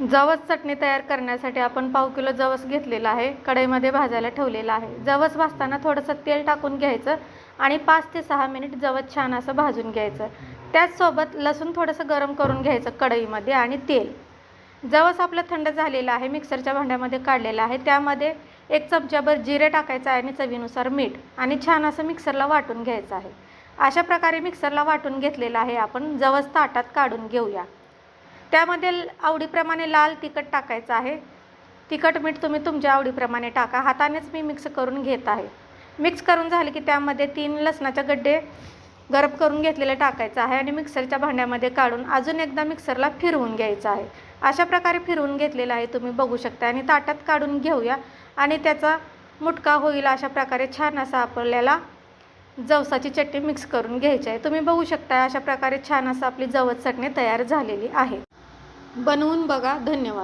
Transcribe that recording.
जवस चटणी तयार करण्यासाठी आपण पाव किलो जवस घेतलेला आहे कढईमध्ये भाजायला ठेवलेला आहे. जवस भाजताना थोडंसं तेल टाकून घ्यायचं आणि पाच ते सहा मिनिट जवस छान असं भाजून घ्यायचं. त्याचसोबत लसूण थोडंसं गरम करून घ्यायचं कढईमध्ये आणि तेल. जवस आपलं थंड झालेलं आहे मिक्सरच्या भांड्यामध्ये काढलेलं आहे. त्यामध्ये एक चमच्याभर जिरे टाकायचं आहे आणि चवीनुसार मीठ आणि छान असं मिक्सरला वाटून घ्यायचं आहे. अशा प्रकारे मिक्सरला वाटून घेतलेलं आहे आपण. जवस ताटात काढून घेऊया. त्यामध्ये आवडीप्रमाणे लाल तिखट टाकायचं आहे. तिखट मीठ तुम्ही तुमच्या आवडीप्रमाणे टाका. हातानेच मी मिक्स करून घेत आहे. मिक्स करून झाले की त्यामध्ये तीन लसणाचे गड्डे गरम करून घेतलेले टाकायचं आहे आणि मिक्सरच्या भांड्यामध्ये काढून अजून एकदा मिक्सरला फिरवून घ्यायचं आहे. अशा प्रकारे फिरवून घेतलेलं आहे तुम्ही बघू शकता आणि ताटात काढून घेऊया आणि त्याचा मुटका होईल अशा प्रकारे छान असा आपल्याला जवसाची चटणी मिक्स करून घ्यायची आहे. तुम्ही बघू शकता अशा प्रकारे छान असं आपली जवस चटणी तयार झालेली आहे. बनवून बघा. धन्यवाद.